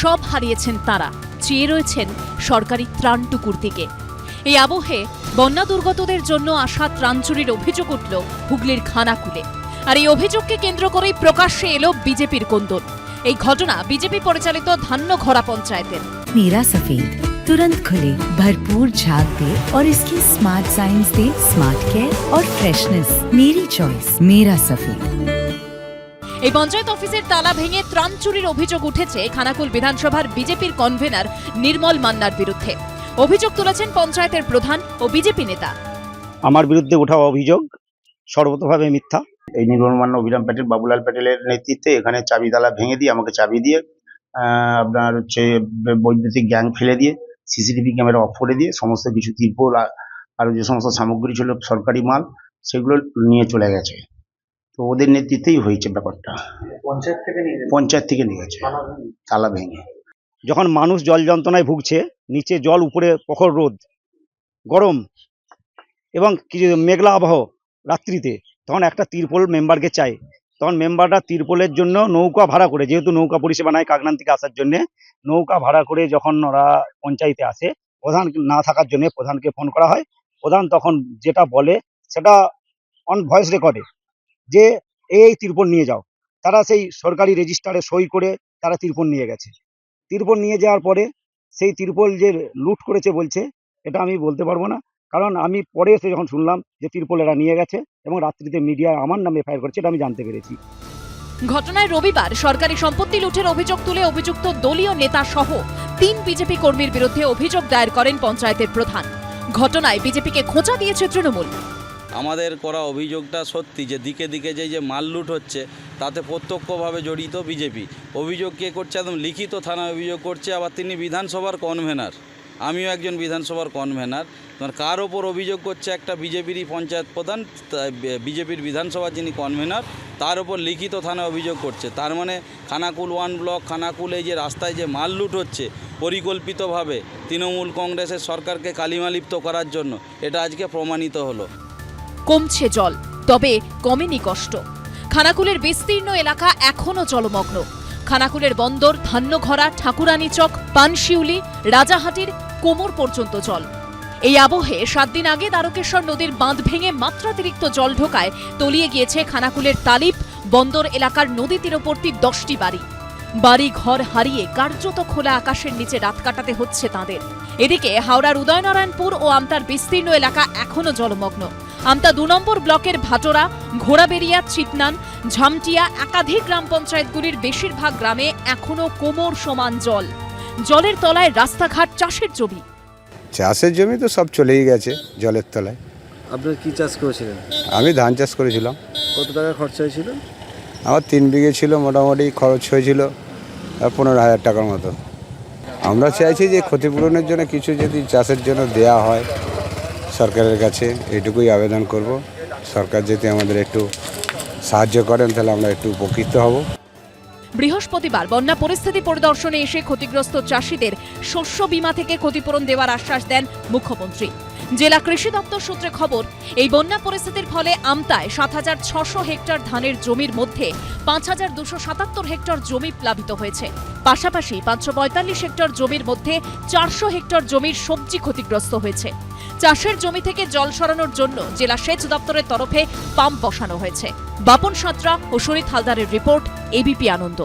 সব হারিয়েছেন তারা চেয়ে রয়েছেন সরকারি ত্রাণটুকুর দিকে এই আবহে বন্যা দুর্গতদের জন্য আসা ত্রাণ চুরির অভিযোগ উঠল হুগলির খানাকুলে আর এই অভিযোগকে কেন্দ্র করেই প্রকাশ্যে এলো বিজেপির কোন্দল এই ঘটনা বিজেপি পরিচালিত ধান্যঘরা পঞ্চায়েতের नीरा सफेद तुरंत खुले भरपूर झाग दे और इसकी स्मार्ट साइंस दे स्मार्ट केयर और फ्रेशनेस मेरी चॉइस मेरा सफेद এই পঞ্চায়েত অফিসের তালা ভেঙে ত্রাণ চুরির অভিযোগ উঠেছে খানাকুল বিধানসভার বিজেপির কনভেনার নির্মল মান্নার বিরুদ্ধে। অভিযোগ তুলেছেন পঞ্চায়েতের প্রধান ও বিজেপি নেতা। আমার বিরুদ্ধে ওঠা অভিযোগ সর্বতভাবে মিথ্যা। এই নির্মলমান্য অভিরাম প্যাটেল বাবুলাল প্যাটেলের নেতৃত্বে এখানে চাবি তালা ভেঙে দিয়ে আমাকে চাবি দিয়ে আহ, আপনার হচ্ছে বৈদ্যুতিক গ্যাং ফেলে দিয়ে সিসিটিভি ক্যামেরা অফ করে দিয়ে সমস্ত কিছু তিরপল আর যে সমস্ত সামগ্রী ছিল সরকারি মাল সেগুলো নিয়ে চলে গেছে। তো ওদের নেতৃত্বেই হয়েছে ব্যাপারটা। পঞ্চায়েত থেকে নিয়ে গেছে। পঞ্চায়েত থেকে নিয়ে গেছে। তালা ভেঙে? যখন মানুষ জল যন্ত্রণায় ভুগছে নিচে জল উপরে প্রখর রোদ গরম এবং কিছু মেঘলা আবহাওয়া রাত্রিতে তখন একটা তিরপোল মেম্বারকে চাই তখন মেম্বাররা তিরপোলের জন্য নৌকা ভাড়া করে যেহেতু নৌকা পরিষেবা নাই কাকনান থেকে আসার জন্যে নৌকা ভাড়া করে যখন ওরা পঞ্চায়েতে আসে প্রধান না থাকার জন্য প্রধানকে ফোন করা হয়। প্রধান তখন যেটা বলে সেটা অন ভয়েস রেকর্ডে যে এই তিরপল নিয়ে যাও। তারা সেই সরকারি রেজিস্টারে সই করে তারা তিরপল নিয়ে গেছে। তিরপল নিয়ে যাওয়ার পরে সেই তিরপল যে লুট করেছে বলছে, এটা আমি বলতে পারব না। কারণ আমি পরে এসে যখন শুনলাম যে তিরপল এরা নিয়ে গেছে এবং রাত্রিতে মিডিয়া আমার নামে এফআইআর করেছে, এটা আমি জানতে পেরেছি। ঘটনায় রবিবার সরকারি সম্পত্তি লুঠের অভিযোগ তুলে অভিযুক্ত দলীয় নেতা সহ তিন বিজেপি কর্মীর বিরুদ্ধে অভিযোগ দায়ের করেন পঞ্চায়েতের প্রধান। ঘটনায় বিজেপিকে খোঁচা দিয়েছে তৃণমূল। আমাদের করা অভিযোগটা সত্যি যে দিকে দিকে যে যে মাল লুট হচ্ছে, তাতে প্রত্যক্ষভাবে জড়িত বিজেপি। অভিযোগ কে করছে? একদম লিখিত থানায় অভিযোগ করছে, আবার তিনি বিধানসভার কনভেনার আমিও একজন বিধানসভার কনভেনার তোমার কার ওপর অভিযোগ করছে? একটা বিজেপিরই পঞ্চায়েত প্রধান বিজেপির বিধানসভার যিনি কনভেনার তার ওপর লিখিত থানায় অভিযোগ করছে। তার মানে খানাকুল ওয়ান ব্লক, খানাকুল এই যে রাস্তায় যে মাল লুট হচ্ছে, পরিকল্পিতভাবে তৃণমূল কংগ্রেসের সরকারকে কালিমালিপ্ত করার জন্য, এটা আজকে প্রমাণিত হলো। কমছে জল, তবে কমেনি কষ্ট। খানাকুলের বিস্তীর্ণ এলাকা এখনও জলমগ্ন। খানাকুলের বন্দর ধান্যঘরা ঠাকুরানী চক পানশিউলি, রাজাহাটির কোমর পর্যন্ত জল। এই আবহে সাত দিন আগে দ্বারকেশ্বর নদীর বাঁধ ভেঙে মাত্রাতিরিক্ত জল ঢোকায় তলিয়ে গিয়েছে খানাকুলের তালিপ, বন্দর এলাকার নদী তীরবর্তী দশটি বাড়ি। বাড়ি ঘর হারিয়ে কার্যত খোলা আকাশের নিচে রাত কাটাতে হচ্ছে তাদের। এদিকে হাওড়ার উদয়নারায়ণপুর ও আমতার বিস্তীর্ণ এলাকা এখনও জলমগ্ন। আমতা দু নম্বর ব্লকের ভাটোরা ঘোড়াবেড়িয়া চিটনান ঝামটিয়া একাধিক গ্রাম পঞ্চায়েতগুলির বেশিরভাগ গ্রামে এখনও কোমর সমান জল। জলের তলায় রাস্তাঘাট চাষের জমি। চাষের জমি তো সব চলেই গেছে জলের তলায়। আপনার কি চাষ করেছিলেন? আমি ধান চাষ করেছিলাম। কত টাকা খরচা হয়েছিল? আমার তিন বিঘে ছিল মোটামুটি খরচ হয়েছিল পনেরো হাজার টাকার মতো। আমরা চাইছি যে ক্ষতিপূরণের জন্য কিছু যদি চাষের জন্য দেয়া হয় সরকারের কাছে এটুকুই আবেদন করব। সরকার যদি আমাদের একটু সাহায্য করেন, তাহলে আমরা একটু উপকৃত হব। বৃহস্পতিবার বন্যা পরিস্থিতি পরিদর্শনে এসে ক্ষতিগ্রস্ত চাষিদের শস্য বিমা থেকে ক্ষতিপূরণ দেওয়ার আশ্বাস দেন মুখ্যমন্ত্রী। জেলা কৃষি দপ্তর সূত্রে খবর, এই বন্যা পরিস্থিতির ফলে আমতায় সাত হাজার ছশো হেক্টর ধানের জমির মধ্যে পাঁচ হাজার দুশো সাতাত্তর হেক্টর জমি প্লাবিত হয়েছে। পাশাপাশি পাঁচশো পঁয়তাল্লিশ হেক্টর জমির মধ্যে চারশো হেক্টর জমির সবজি ক্ষতিগ্রস্ত হয়েছে। চাষের জমি থেকে জল সরানোর জন্য জেলা সেচ দপ্তরের তরফে পাম্প বসানো হয়েছে। বাপন সাঁতরা ও শরীর হালদারের রিপোর্ট এবিপি আনন্দ।